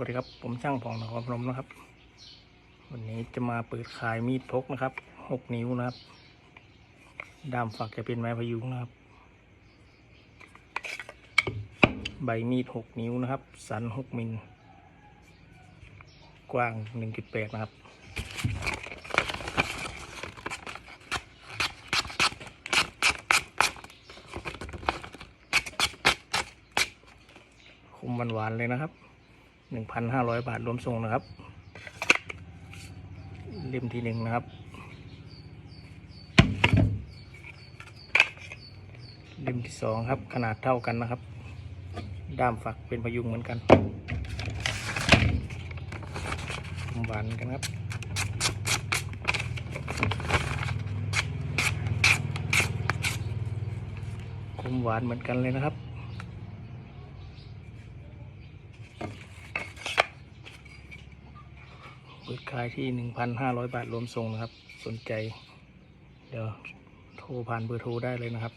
วัสดีครับ ผมช่างผ่องนครพนมนะครับ วันนี้จะมาเปิดขายมีดพกนะครับหกนิ้วนะครับด้ามฝักจะเป็นไม้พยุงนะครับ ใบมีดหกนิ้วนะครับ สันหกมิล กว้างหนึ่งจุดแปดนะครับ คมหวานๆเลยนะครับ หนึ่งพันห้าร้อยบาทรวมส่งนะครับ เล่มที่หนึ่งนะครับ เล่มที่สองครับ ขนาดเท่ากันนะครับ ด้ามฝักเป็นพยุงเหมือนกันหวานกันครับคมหวานเหมือนกันเลยนะครับ เปิดขายที่1,500บาทรวมส่งนะครับ สนใจ เดี๋ยวโทรผ่านเบอร์โทรได้เลยนะครับ